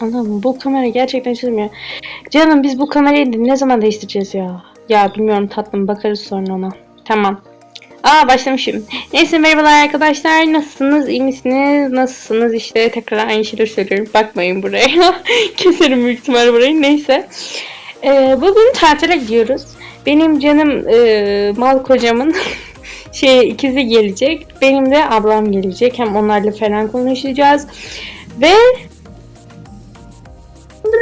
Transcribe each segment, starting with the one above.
Allah'ım bu kamera gerçekten çözmüyor. Canım biz bu kamerayı ne zaman değiştireceğiz ya? Ya bilmiyorum tatlım bakarız sonra ona. Tamam. Aa başlamışım. Neyse merhabalar arkadaşlar. Nasılsınız? İyi misiniz? Nasılsınız? İşte tekrar aynı şeyleri söylüyorum. Bakmayın buraya. Keserim büyük ihtimal burayı. Neyse. Ee, bugün tatile gidiyoruz. Benim canım e, mal kocamın şey ikizi gelecek. Benim de ablam gelecek. Hem onlarla falan konuşacağız. Ve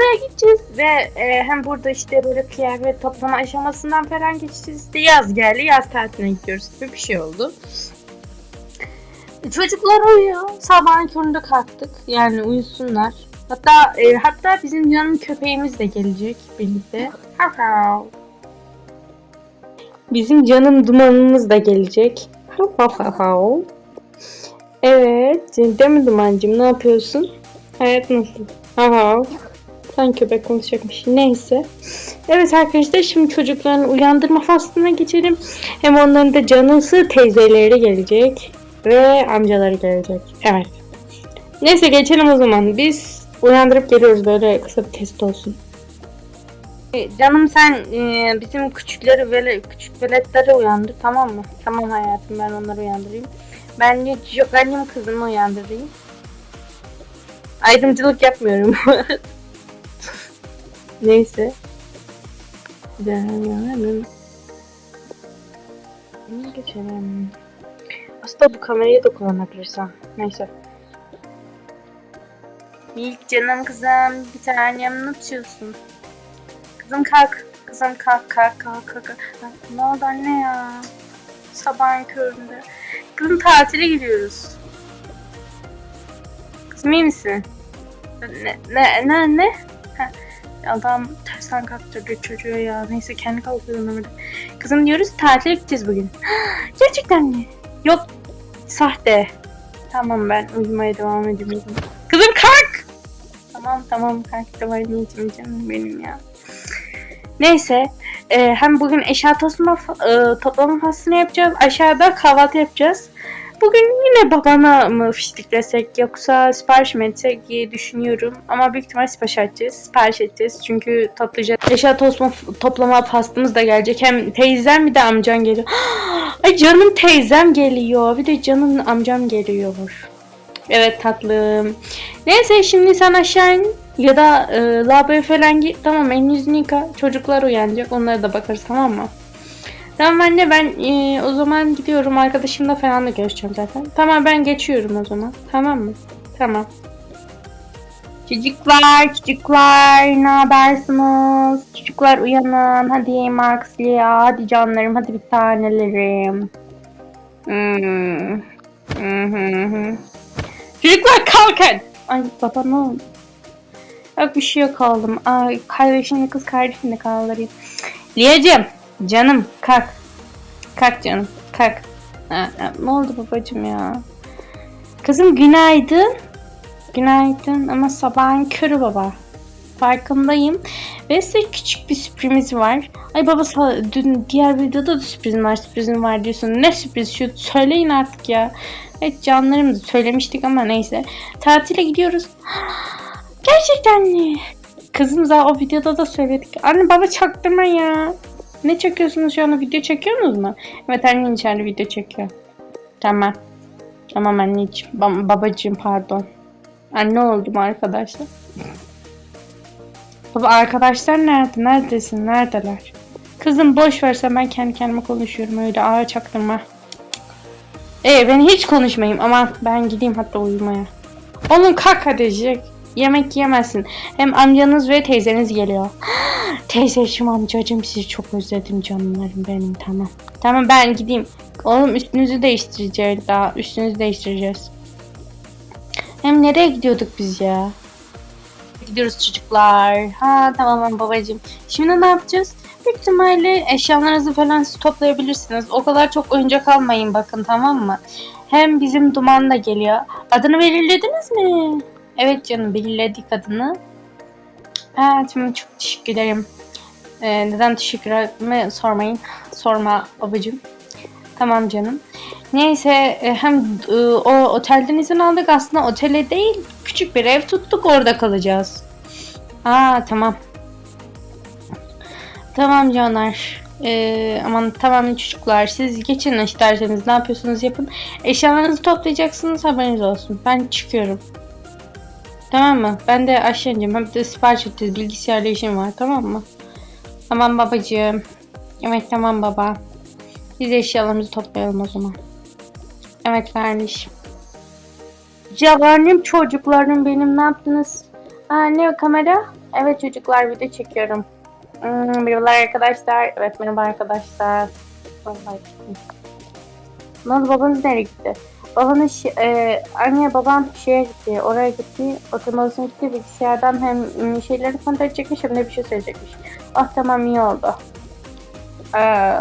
buraya gideceğiz ve e, hem burada işte böyle kıyafet toplama aşamasından falan geçeceğiz. İşte yaz geldi, yaz tatiline gidiyoruz gibi bir şey oldu. Çocuklar uyuyor. Sabahın köründe kalktık. Yani uyusunlar. Hatta e, hatta bizim canım köpeğimiz de gelecek birlikte. Hav hav. Bizim canım dumanımız da gelecek. Hav hav hav hav. Evet. Değil mi Dumancığım? Ne yapıyorsun? Hayat nasıl? Hav hav. Sen köpek konuşacakmış. Neyse. Evet arkadaşlar şimdi çocukların uyandırma faslına geçelim. Hem onların da canısı teyzeleri gelecek. Ve amcaları gelecek. Evet. Neyse geçelim o zaman. Biz uyandırıp geliyoruz böyle kısa bir test olsun. E, Canım sen e, bizim küçükleri vele, küçük veletleri uyandır tamam mı? Tamam hayatım ben onları uyandırayım. Ben jo- benim kızımı uyandırayım. Ayrımcılık yapmıyorum. Neyse. Devam. Ne geçelim? Aslında bu kamerayı da kullanabilirsem. Neyse. İlk canım kızım bir tanem ne yapıyorsun? Kızım kalk. Kızım kalk kalk kalk. kalk. Ne oldu anne ya? Sabahın köründe. Kızım tatile gidiyoruz. Kızım iyi misin? Ne ne ne ne? Adam tersten kalktırdı çocuğu ya. Neyse kendi kalkıyor numara. Kızım diyoruz tatile gideceğiz bugün. Gerçekten mi? Yok. Sahte. Tamam ben uyumaya devam edeyim. Kızım kalk. Tamam tamam kalktım anneciğim canım benim ya. Neyse. e, hem bugün eşya toplama, e, toplama faslını yapacağız. Aşağıda kahvaltı yapacağız. Bugün yine babana mı fiştiklesek yoksa sipariş mi etsek diye düşünüyorum. Ama büyük ihtimal sipariş edeceğiz. Sipariş edeceğiz çünkü toplayacağız. Eşya toplama, toplama faslımız da gelecek. Hem teyzem bir de amcan geliyor. Ay canım teyzem geliyor. Bir de canım amcam geliyor. Evet tatlım. Neyse şimdi sen aşağı in. Ya da e, lavaboya falan git. Tamam elini yüzünü. Çocuklar uyanacak. Onlara da bakarız tamam mı? Tamam anne ben e, o zaman gidiyorum. Arkadaşımla falan da görüşeceğim zaten. Tamam ben geçiyorum o zaman. Tamam mı? Tamam. Çocuklar, çocuklar ne habersiniz? Çocuklar uyanın. Hadi Max, Lia, hadi canlarım, hadi bir tanelerim. Hmm. Hı hı hı. Çocuklar kalkın. Ay baba ne oldu? Yok bir şey yok oğlum. Ay kardeşimle kız kardeşimle kaldırayım. Liyacığım canım kalk. Kalk canım kalk. Ha, ha, ne oldu babacığım ya? Kızım günaydın. Günaydın ama sabahın körü baba. Farkındayım. Ve size küçük bir sürpriz var. Ay baba dün diğer videoda da sürprizim var sürprizim var diyorsun. Ne sürpriz şu söyleyin artık ya. Evet canlarım da söylemiştik ama neyse. Tatile gidiyoruz. Gerçekten mi? Kızım daha o videoda da söyledik. Anne baba çaktırma ya. Ne çekiyorsunuz şu anda? Video çekiyorsunuz mu? Evet annen içeride video çekiyor. Tamam. Tamam anneciğim. Ba- babacığım pardon. Anne oldum arkadaşlar. Baba arkadaşlar nerede? Neredesin? Neredeler? Kızım boş versen ben kendi kendime konuşuyorum öyle ağır çaktırma. Ee ben hiç konuşmayayım ama ben gideyim hatta uyumaya. Oğlum kalk Jack. Yemek yemezsin. Hem amcanız ve teyzeniz geliyor. Teyzeciğim amcacığım sizi çok özledim canlarım benim tamam. Tamam ben gideyim. Oğlum üstünüzü değiştireceğiz daha. Üstünüzü değiştireceğiz. Hem nereye gidiyorduk biz ya? Gidiyoruz çocuklar. Ha tamam babacığım. Şimdi ne yapacağız? Büyük ihtimalle eşyalarınızı falan toplayabilirsiniz. O kadar çok oyuncak almayın bakın tamam mı? Hem bizim duman da geliyor. Adını belirlediniz mi? Evet canım belirledik adını. Ha tamam çok teşekkür ederim. Ee, neden teşekkür etme sormayın. Sorma babacığım. Tamam canım. Neyse e, hem e, o otelden izin aldık aslında otele değil küçük bir ev tuttuk orada kalacağız. Aa tamam. Tamam canlar. Ee, aman tamam çocuklar siz geçin isterseniz ne yapıyorsunuz yapın. Eşyalarınızı toplayacaksınız haberiniz olsun. Ben çıkıyorum. Tamam mı? Ben de aşağı ineceğim. Hem de sipariş edeceğiz. Bilgisayarla işim var tamam mı? Tamam babacığım. Evet tamam baba. Biz eşyalarımızı toplayalım o zaman. Evet kardeşim. Cavanim çocuklarım benim ne yaptınız? Aa, ne kamera? Evet çocuklar video çekiyorum. Hmm, merhabalar arkadaşlar. Evet merhaba arkadaşlar. Ne oldu babanız nereye gitti? Babanız şi- e, anne babam şeye gitti. Oraya gitti. Oturma odasına gitti. Bilgisayardan hem şeyleri kontrol edecekmiş hem de bir şey söyleyecekmiş. Ah tamam iyi oldu. Ee,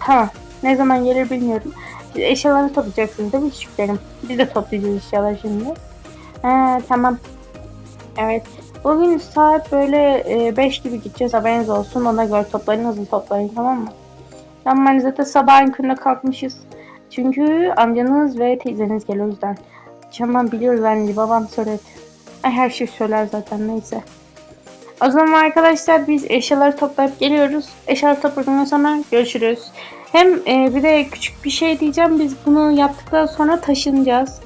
tamam. Ne zaman gelir bilmiyorum. Siz eşyaları toplayacaksınız değil mi küçüklerim? Biz de toplayacağız eşyaları şimdi. He, tamam. Evet. Bugün saat böyle 5 gibi gideceğiz haberiniz olsun. Ona göre toplayın hızlı toplayın tamam mı? Tamam hani zaten sabahın köründe kalkmışız. Çünkü amcanız ve teyzeniz geliyor o yüzden. Tamam biliyoruz anne babam söyledi. Ay, her şey söyler zaten neyse. O zaman arkadaşlar biz eşyaları toplayıp geliyoruz. Eşyaları topladıktan sonra görüşürüz. Hem e, bir de küçük bir şey diyeceğim. Biz bunu yaptıktan sonra taşınacağız.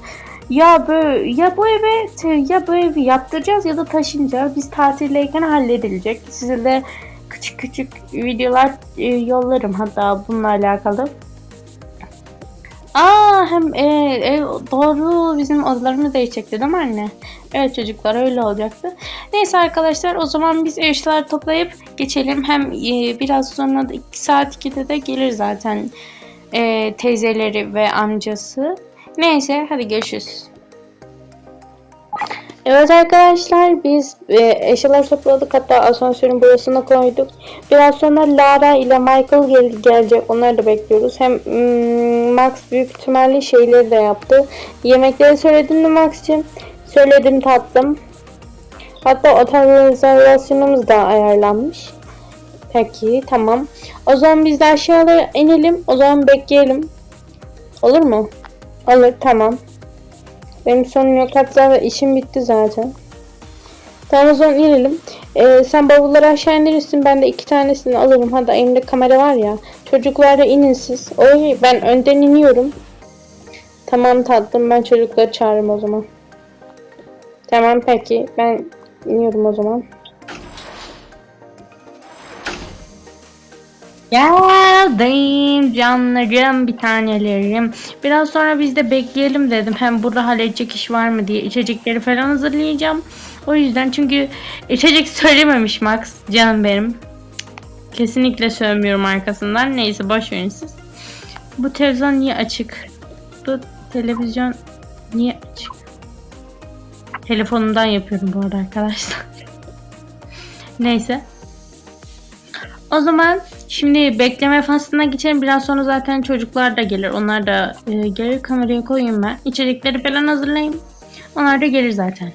Ya böyle ya bu eve ya bu evi yaptıracağız ya da taşınacağız. Biz tatildeyken halledilecek. Size de küçük küçük videolar e, yollarım hatta bununla alakalı. Aa hem e, e, doğru bizim odalarımız değişecekti değil mi anne? Evet çocuklar öyle olacaktı. Neyse arkadaşlar o zaman biz eşyalar toplayıp geçelim. Hem e, biraz sonra da 2 saat 2'de de gelir zaten e, teyzeleri ve amcası. Neyse hadi görüşürüz. Evet arkadaşlar biz e, eşyalar topladık hatta asansörün burasına koyduk. Biraz sonra Lara ile Michael gel gelecek onları da bekliyoruz. Hem mm, Max büyük ihtimalle şeyleri de yaptı. Yemekleri söyledin mi Max'cim? Söyledim tatlım. Hatta otel rezervasyonumuz da ayarlanmış. Peki tamam. O zaman biz de aşağıya inelim. O zaman bekleyelim. Olur mu? Olur tamam. Benim sorun yok. Hatta işim bitti zaten. Tamam o zaman inelim. Ee, sen bavulları aşağı indirirsin. Ben de iki tanesini alırım. Hadi elimde kamera var ya. Çocuklar da inin siz. Oy ben önden iniyorum. Tamam tatlım ben çocukları çağırırım o zaman. Tamam peki. Ben iniyorum o zaman. Geldim canlarım bir tanelerim. Biraz sonra biz de bekleyelim dedim. Hem burada halledecek iş var mı diye içecekleri falan hazırlayacağım. O yüzden çünkü içecek söylememiş Max canım benim. Kesinlikle söylemiyorum arkasından. Neyse boş verin siz. Bu televizyon niye açık? Bu televizyon niye açık? Telefonumdan yapıyorum bu arada arkadaşlar. Neyse. O zaman şimdi bekleme faslına geçelim. Biraz sonra zaten çocuklar da gelir. Onlar da e, gelir. Kameraya koyayım ben. İçerikleri falan hazırlayayım. Onlar da gelir zaten.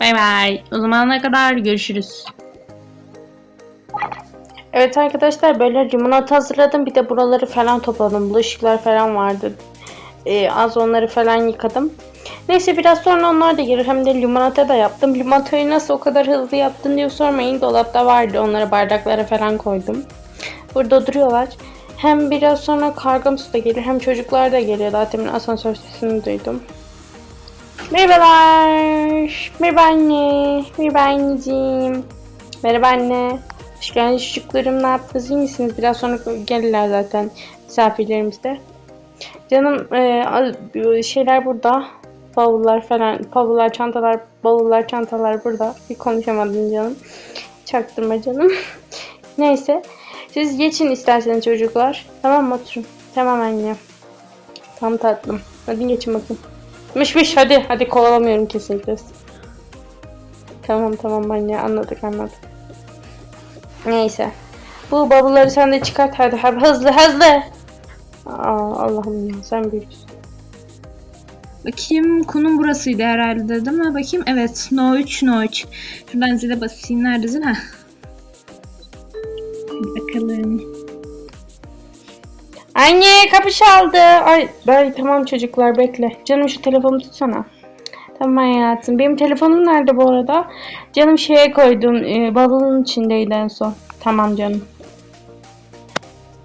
Bay bay. O zamana kadar görüşürüz. Evet arkadaşlar böyle limonata hazırladım. Bir de buraları falan topladım. Bulaşıklar falan vardı. Ee, az onları falan yıkadım. Neyse biraz sonra onlar da gelir. Hem de limonata da yaptım. Limonatayı nasıl o kadar hızlı yaptın diye sormayın. Dolapta vardı. Onları bardaklara falan koydum. Burada duruyorlar. Hem biraz sonra kargamız da gelir. Hem çocuklar da geliyor. Daha demin asansör sesini duydum. Merhabalar. Merhaba anne. Merhaba anneciğim. Merhaba anne. Hoş geldiniz çocuklarım. Ne yaptınız? İyi misiniz? Biraz sonra gelirler zaten misafirlerimiz de. Canım e, al- şeyler burada. Bavullar falan. Bavullar, çantalar, bavullar, çantalar burada. Bir konuşamadım canım. Çaktırma canım. Neyse. Siz geçin isterseniz çocuklar. Tamam mı? Oturun. Tamam anne. Tam tatlım. Hadi geçin bakın. Mış mış hadi. Hadi kovalamıyorum kesinlikle. Tamam tamam anne anladık anladık. Neyse. Bu bavulları sen de çıkart hadi. hadi hızlı hızlı. Aa, Allah'ım ya sen büyüksün. Bakayım konum burasıydı herhalde değil mi? Bakayım evet no 3 no 3. Şuradan zile basayım nerede zil? Heh. Anne kapı çaldı. Ay, ay tamam çocuklar bekle. Canım şu telefonu tutsana. Tamam hayatım. Benim telefonum nerede bu arada? Canım şeye koydum. E, bavulun içindeydi en son. Tamam canım.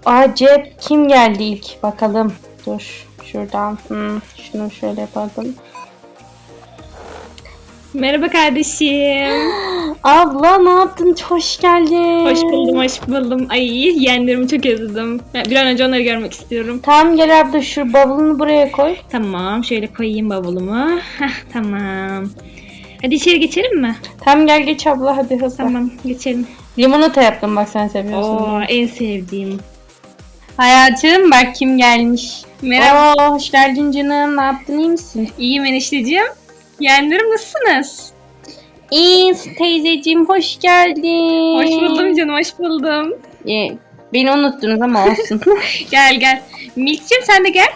Aa cep kim geldi ilk? Bakalım. Dur. Şuradan. Hmm, şunu şöyle yapalım. Merhaba kardeşim. Abla ne yaptın? Hoş geldin. Hoş buldum, hoş buldum. Ay yeğenlerimi çok özledim. Ben Bir an önce onları görmek istiyorum. Tamam gel abla şu bavulunu buraya koy. Tamam, şöyle koyayım bavulumu. Heh, tamam. Hadi içeri geçelim mi? Tamam gel geç abla hadi hızlı. Tamam, geçelim. Limonata yaptım bak sen seviyorsun. Oo, en sevdiğim. Hayatım bak kim gelmiş. Merhaba. Oo, hoş geldin canım. Ne yaptın iyi misin? İyiyim enişteciğim. Yeğenlerim nasılsınız? İyi teyzeciğim hoş geldin. Hoş buldum canım, hoş buldum. Ee, beni unuttunuz ama olsun. Gel gel. Milk'cim sen de gel.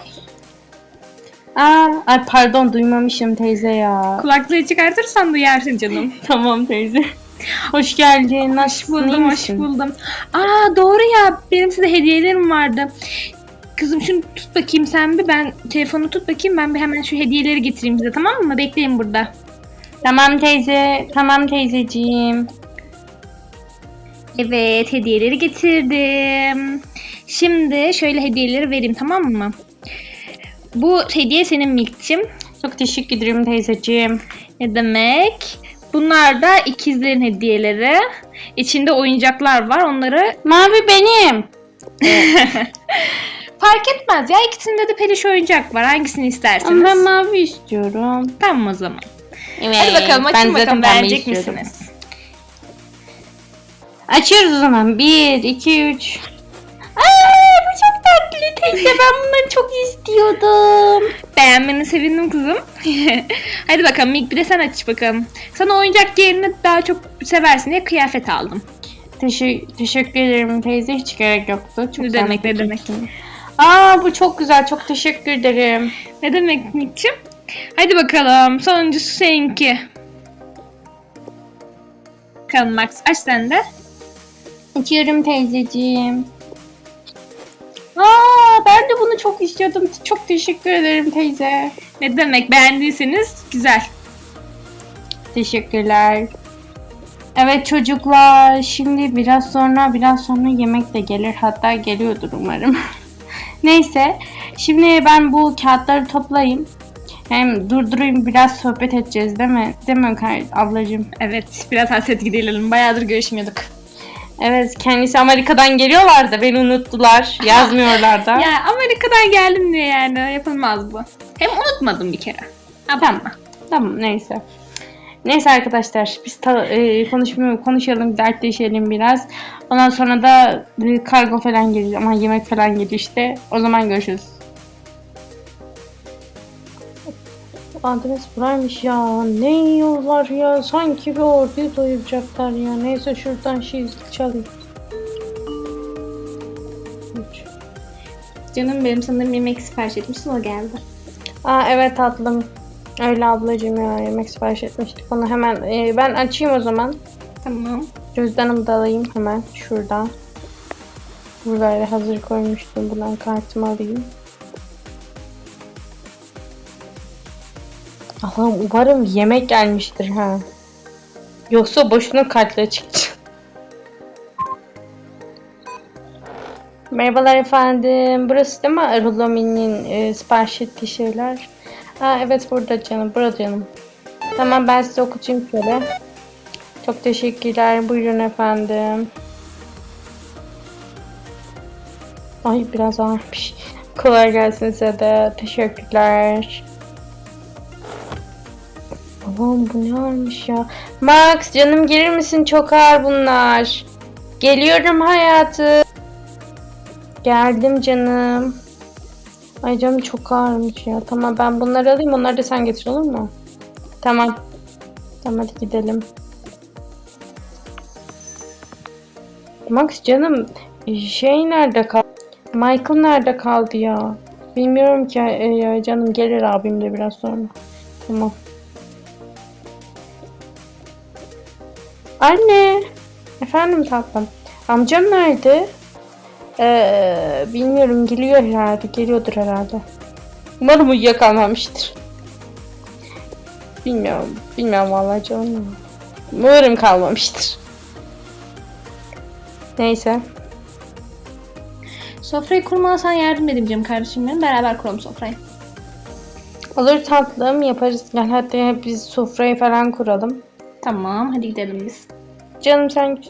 Aa, ay pardon duymamışım teyze ya. Kulaklığı çıkartırsan duyarsın canım. Tamam teyze. Hoş geldin. Hoş buldum, hoş buldum. Aa doğru ya, benim size hediyelerim vardı. Kızım şunu tut bakayım sen bir, ben telefonu tut bakayım, ben bir hemen şu hediyeleri getireyim size tamam mı? Bekleyin burada. Tamam teyze. Tamam teyzeciğim. Evet, hediyeleri getirdim. Şimdi şöyle hediyeleri vereyim tamam mı? Bu hediye senin Milk'cim. Çok teşekkür ederim teyzeciğim. Ne demek? Bunlar da ikizlerin hediyeleri. İçinde oyuncaklar var. Onları Mavi benim. fark etmez ya. İkisinde de peluş oyuncak var. Hangisini isterseniz. Ama ben mavi istiyorum. Tamam o zaman. Evet. Hadi bakalım ben açın zaten bakalım beğenecek misiniz? Açıyoruz o zaman. Bir, iki, üç. Aa, bu çok tatlı teyze. Ben bunları çok istiyordum. Beğenmeni sevindim kızım. Hadi bakalım ilk bir de sen aç bakalım. Sana oyuncak yerine daha çok seversin diye kıyafet aldım. Teşekkür, teşekkür ederim teyze. Hiç gerek yoktu. Çok Ne demek ne demek. Aa bu çok güzel. Çok teşekkür ederim. Ne demek Nick'cim? Hadi bakalım sonuncusu seninki. Bakalım Max aç sen de. Açıyorum teyzeciğim. Aa ben de bunu çok istiyordum. Çok teşekkür ederim teyze. Ne demek beğendiyseniz güzel. Teşekkürler. Evet çocuklar şimdi biraz sonra biraz sonra yemek de gelir hatta geliyordur umarım. Neyse şimdi ben bu kağıtları toplayayım. Hem durdurayım biraz sohbet edeceğiz değil mi? Değil mi ablacığım? Evet biraz hasret gidelim. Bayağıdır görüşmüyorduk. Evet kendisi Amerika'dan geliyorlar da beni unuttular. Yazmıyorlar da. Ya Amerika'dan geldim diye yani yapılmaz bu. Hem unutmadım bir kere. Tamam. Tamam neyse. Neyse arkadaşlar biz ta- e, konuşmuyor konuşalım dertleşelim biraz. Ondan sonra da e, kargo falan geliyor ama yemek falan geliyor işte. O zaman görüşürüz. Adres buraymış ya. Ne yiyorlar ya? Sanki bir orduyu doyuracaklar ya. Neyse şuradan şey çalayım. Üç. Canım benim sanırım yemek sipariş etmişsin o geldi. Aa evet tatlım. Öyle ablacığım ya yemek sipariş etmiştik. Onu hemen e, ben açayım o zaman. Tamam. Cüzdanımı da alayım hemen şuradan. Burada hazır koymuştum. Buradan kartımı alayım. Allah'ım umarım yemek gelmiştir ha. Yoksa boşuna kartla çıktı. Merhabalar efendim. Burası değil mi Rulomi'nin e, sipariş ettiği şeyler? Ha evet burada canım. Burada canım. Tamam ben size okutayım şöyle. Çok teşekkürler. Buyurun efendim. Ay biraz ağırmış. Kolay gelsin size de. Teşekkürler. Allah'ım bu ne ağırmış ya. Max canım gelir misin? Çok ağır bunlar. Geliyorum hayatım. Geldim canım. Ay canım çok ağırmış ya. Tamam ben bunları alayım. Onları da sen getir olur mu? Tamam. Tamam hadi gidelim. Max canım şey nerede kaldı? Michael nerede kaldı ya? Bilmiyorum ki ya canım gelir abim de biraz sonra. Tamam. Anne. Efendim tatlım. Amcam nerede? Ee, bilmiyorum geliyor herhalde. Geliyordur herhalde. Umarım uyuyakalmamıştır. bilmiyorum. Bilmiyorum vallahi canım. Umarım kalmamıştır. Neyse. Sofrayı kurmana sana yardım edeyim canım kardeşim benim. Beraber kuralım sofrayı. Olur tatlım yaparız. Gel hadi biz sofrayı falan kuralım. Tamam hadi gidelim biz. Canım sen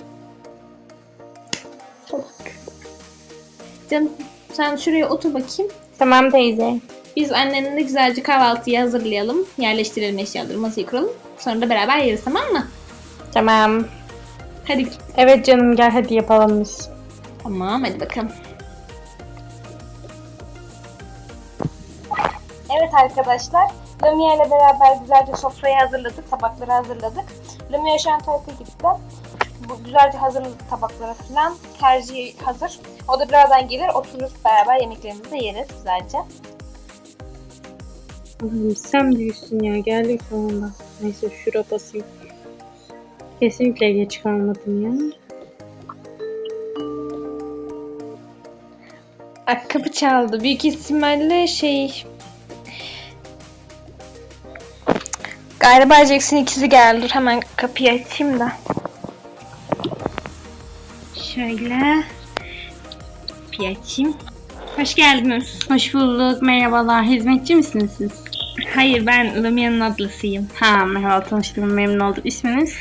Canım sen şuraya otur bakayım. tamam teyze. Biz annenle güzelce kahvaltıyı hazırlayalım. Yerleştirelim eşyaları masayı kuralım. Sonra da beraber yeriz tamam mı? Tamam. Hadi git. Evet canım gel hadi yapalım biz. Tamam hadi bakalım. Evet arkadaşlar, Lumia ile beraber güzelce sofrayı hazırladık, tabakları hazırladık. Lumia şu an tuvalete gitti. Bu güzelce hazırladık tabakları falan. Tercihi hazır. O da birazdan gelir, otururuz beraber yemeklerimizi de yeriz güzelce. Allah'ım sen büyüksün ya geldik sonunda. Neyse şura basayım. Kesinlikle geç kalmadım ya. Bak kapı çaldı. Büyük ihtimalle şey... Galiba Jackson ikizi geldi. Dur hemen kapıyı açayım da. Şöyle. Kapıyı açayım. Hoş geldiniz. Hoş bulduk. Merhabalar. Hizmetçi misiniz siz? Hayır ben Lumia'nın ablasıyım. Ha merhaba tanıştığıma memnun oldum. İsminiz?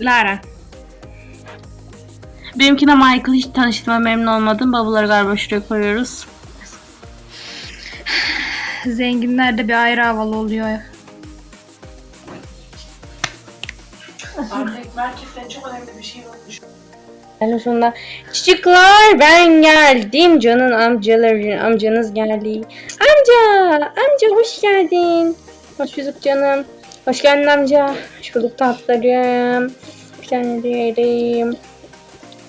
Lara. Benimki de Michael. Hiç tanıştığıma memnun olmadım. Bavulları galiba şuraya koyuyoruz. Zenginler de bir ayrı havalı oluyor. En sonunda çocuklar ben geldim canın amcaları amcanız geldi. Amca amca hoş geldin. Hoş bulduk canım. Hoş geldin amca. Hoş bulduk tatlarım. Hoş geldin.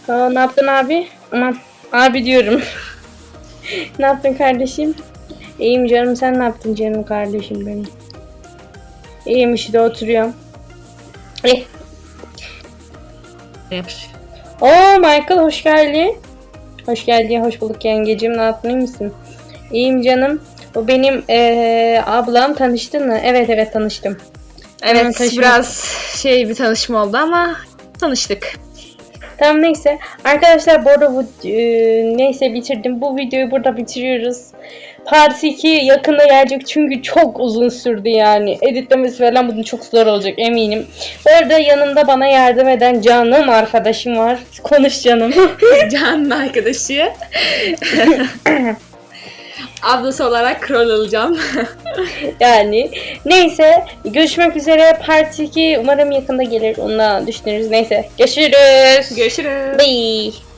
Aa, ne yaptın abi? Aman abi diyorum. ne yaptın kardeşim? İyiyim canım sen ne yaptın canım kardeşim benim? İyiyim işte oturuyorum. Eh. Oo Michael hoş geldin. Hoş geldin, hoş bulduk yengecim. Ne yaptın, iyi misin? İyiyim canım. O benim eee, ablam. Tanıştın mı? Evet evet tanıştım. Evet biraz şey bir tanışma oldu ama tanıştık. Tamam neyse. Arkadaşlar bu arada bu, eee, neyse bitirdim. Bu videoyu burada bitiriyoruz. Part 2 yakında gelecek çünkü çok uzun sürdü yani. Editlemesi falan bunun çok zor olacak eminim. Bu arada yanımda bana yardım eden canım arkadaşım var. Konuş canım. Can'ın arkadaşı. Ablası olarak krol alacağım. Yani. Neyse görüşmek üzere. Part 2 umarım yakında gelir. Onunla düşünürüz. Neyse görüşürüz. Görüşürüz. bye